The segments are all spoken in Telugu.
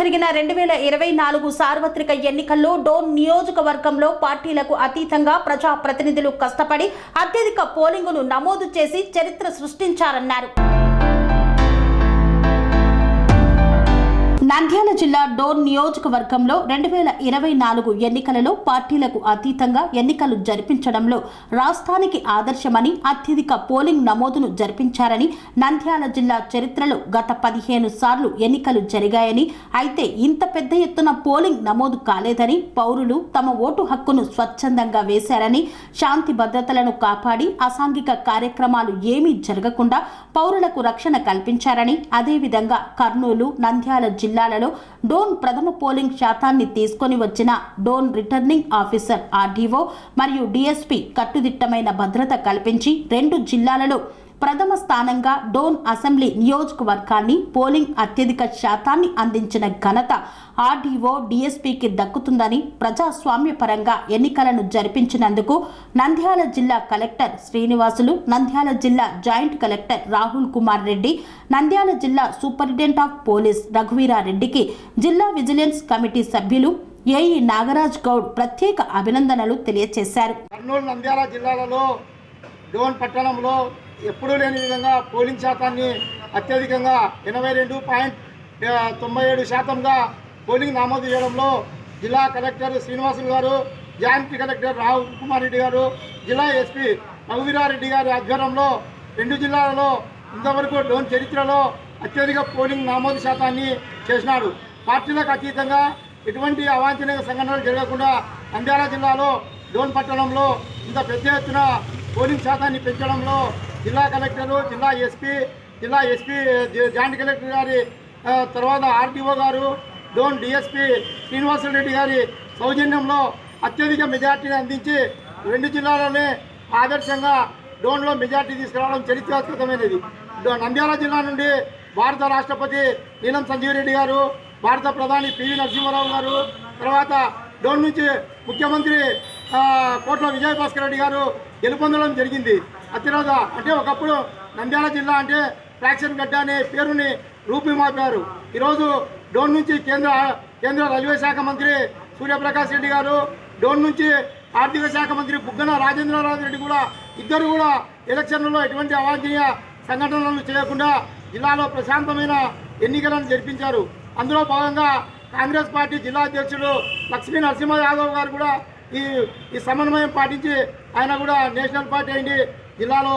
జరిగిన రెండు వేల ఇరవై నాలుగు సార్వత్రిక ఎన్నికల్లో డోన్ నియోజకవర్గంలో పార్టీలకు అతీతంగా ప్రజా ప్రతినిధులు కష్టపడి అత్యధిక పోలింగును నమోదు చేసి చరిత్ర సృష్టించారన్నారు. నంద్యాల జిల్లా డోర్ నియోజకవర్గంలో రెండు వేల ఇరవై నాలుగు ఎన్నికలలో పార్టీలకు అతీతంగా ఎన్నికలు జరిపించడంలో రాష్ట్రానికి ఆదర్శమని అత్యధిక పోలింగ్ నమోదును జరిపించారని నంద్యాల జిల్లా చరిత్రలో గత పదిహేను సార్లు ఎన్నికలు జరిగాయని అయితే ఇంత పెద్ద ఎత్తున పోలింగ్ నమోదు కాలేదని పౌరులు తమ ఓటు హక్కును స్వచ్ఛందంగా వేశారని శాంతి భద్రతలను కాపాడి అసాంఘిక కార్యక్రమాలు ఏమీ జరగకుండా పౌరులకు రక్షణ కల్పించారని అదేవిధంగా కర్నూలు నంద్యాల జిల్లా జిల్లాలలో డోన్ ప్రథమ పోలింగ్ శాతాన్ని తీసుకొని వచ్చిన డోన్ రిటర్నింగ్ ఆఫీసర్ ఆర్డీఓ మరియు డిఎస్పీ కట్టుదిట్టమైన భద్రత కల్పించి రెండు జిల్లాలలో ప్రథమ స్థానంగా డోన్ అసెంబ్లీ నియోజకవర్గాన్ని పోలింగ్ అత్యధిక శాతాన్ని అందించిన ఘనత ఆర్డీఓ డిఎస్పీకి దక్కుతుందని ప్రజాస్వామ్యపరంగా ఎన్నికలను జరిపించినందుకు నంద్యాల జిల్లా కలెక్టర్ శ్రీనివాసులు నంద్యాల జిల్లా జాయింట్ కలెక్టర్ రాహుల్ కుమార్ రెడ్డి నంద్యాల జిల్లా సూపరింటెండెంట్ ఆఫ్ పోలీస్ రఘువీరారెడ్డికి జిల్లా విజిలెన్స్ కమిటీ సభ్యులు ఏఈ నాగరాజ్ గౌడ్ ప్రత్యేక అభినందనలు తెలియజేశారు కర్నూలు నంద్యాల జిల్లాలలో డోన్ పట్టణంలో ఎప్పుడూ లేని విధంగా పోలింగ్ శాతాన్ని అత్యధికంగా ఎనభై రెండు పాయింట్ తొంభై ఏడు శాతంగా పోలింగ్ నమోదు చేయడంలో జిల్లా collector Srinivasulu garu joint collector Rao Kumar Reddy garu జిల్లా ఎస్పీ రఘువీరారెడ్డి గారి ఆధ్వర్యంలో రెండు జిల్లాలలో ఇంతవరకు డోన్ చరిత్రలో అత్యధిక పోలింగ్ నమోదు శాతాన్ని చేసినాడు పార్టీలకు అతీతంగా ఎటువంటి అవాంఛనీయ సంఘటనలు జరగకుండా నంద్యాల జిల్లాలో డోన్ పట్టణంలో ఇంత పెద్ద ఎత్తున పోలింగ్ శాతాన్ని పెంచడంలో జిల్లా కలెక్టరు జిల్లా ఎస్పీ జిల్లా ఎస్పీ జాయింట్ కలెక్టర్ గారి తర్వాత ఆర్టీఓ గారు డోన్ డిఎస్పీ శ్రీనివాసరెడ్డి గారి సౌజన్యంలో అత్యధిక మెజార్టీని అందించి రెండు జిల్లాలోనే ఆదర్శంగా డోన్లో మెజార్టీ తీసుకురావడం చరిత్రాత్మకమైనది. నంద్యాల జిల్లా నుండి భారత రాష్ట్రపతి నీలం సంజీవ్ రెడ్డి గారు భారత ప్రధాని పివి నరసింహారావు గారు తర్వాత డోన్ నుంచి ముఖ్యమంత్రి కోట్ల విజయభాస్కర్ రెడ్డి గారు గెలుపొందడం జరిగింది. అత్యరోధ అంటే ఒకప్పుడు నంద్యాల జిల్లా అంటే ఫ్రాక్షన్ గడ్డ అనే పేరుని రూపుమాపారు ఈరోజు డోన్ నుంచి కేంద్ర కేంద్ర రైల్వే శాఖ మంత్రి సూర్యప్రకాష్ రెడ్డి గారు డోన్ నుంచి ఆర్థిక శాఖ మంత్రి బుగ్గన రాజేంద్రరావు రెడ్డి కూడా ఇద్దరు కూడా ఎలక్షన్లలో ఎటువంటి అవాంఛనీయ సంఘటనలు చేయకుండా జిల్లాలో ప్రశాంతమైన ఎన్నికలను జరిపించారు. అందులో భాగంగా కాంగ్రెస్ పార్టీ జిల్లా అధ్యక్షుడు లక్ష్మీ నరసింహ యాదవ్ గారు కూడా ఈ ఈ సమన్వయం పాటించి ఆయన కూడా నేషనల్ పార్టీ అయింది. జిల్లాలో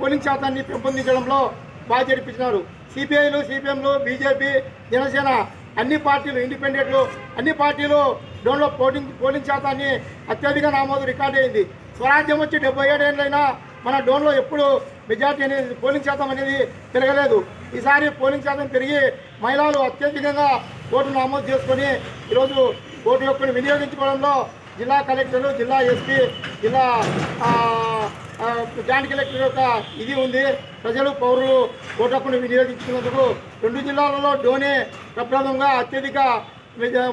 పోలింగ్ శాతాన్ని పెంపొందించడంలో బాగా జరిపించినారు. సిపిఐలు సిపిఎంలు బీజేపీ జనసేన అన్ని పార్టీలు ఇండిపెండెంట్లు అన్ని పార్టీలు డోన్లో పోలింగ్ పోలింగ్ శాతాన్ని అత్యధిక నమోదు రికార్డ్ అయింది. స్వరాజ్యం వచ్చి డెబ్బై ఏడేళ్ళైనా మన డోన్లో ఎప్పుడు మెజార్టీ అనేది పోలింగ్ శాతం అనేది పెరగలేదు. ఈసారి పోలింగ్ శాతం పెరిగి మహిళలు అత్యధికంగా ఓటు నమోదు చేసుకొని ఈరోజు ఓటు యొక్క వినియోగించుకోవడంలో జిల్లా కలెక్టరు జిల్లా ఎస్పీ జిల్లా జాయింట్ కలెక్టర్ యొక్క ఇది ఉంది ప్రజలు పౌరులు ఓటు హక్కును వినియోగించుకున్నందుకు రెండు జిల్లాలలో డోనే ప్రప్రదంగా అత్యధిక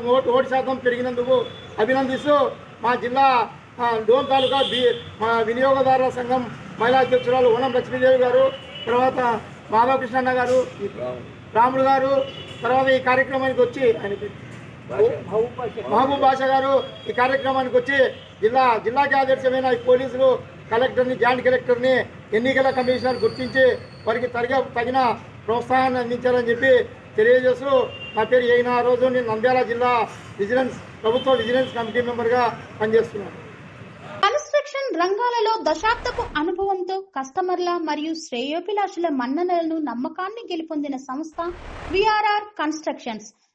ఓటు ఓటు శాతం పెరిగినందుకు అభినందిస్తూ మా జిల్లా డోన్ తాలూకా బి మా వినియోగదారుల సంఘం మహిళా అధ్యక్షురాలు ఓనం లక్ష్మీదేవి గారు తర్వాత మాధవకృష్ణన్న గారు రాములు గారు తర్వాత ఈ కార్యక్రమానికి వచ్చి ఆయన పేరు? మహబూబ్ బాషా గారు ఈ కార్యక్రమానికి వచ్చి జిల్లా జిల్లాకి ఆదర్శమైన ఈ పోలీసులు కలెక్టర్ని జాయింట్ కలెక్టర్ని ఎన్నికల కమిషనర్ గుర్తించి వారికి తగిన తగిన ప్రోత్సాహాన్ని అందించాలని చెప్పి తెలియజేస్తూ నా పేరు అయిన రోజు నేను నంద్యాల జిల్లా విజిలెన్స్ ప్రభుత్వ విజిలెన్స్ కమిటీ మెంబర్గా పనిచేస్తున్నాను. కన్స్ట్రక్షన్ రంగాలలో దశాబ్దపు అనుభవంతో కస్టమర్ల మరియు శ్రేయోభిలాషుల మన్ననలను నమ్మకాన్ని గెలుపొందిన సంస్థ VRR constructions.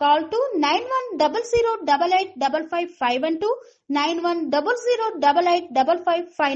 Call to 9100 8855 and to five.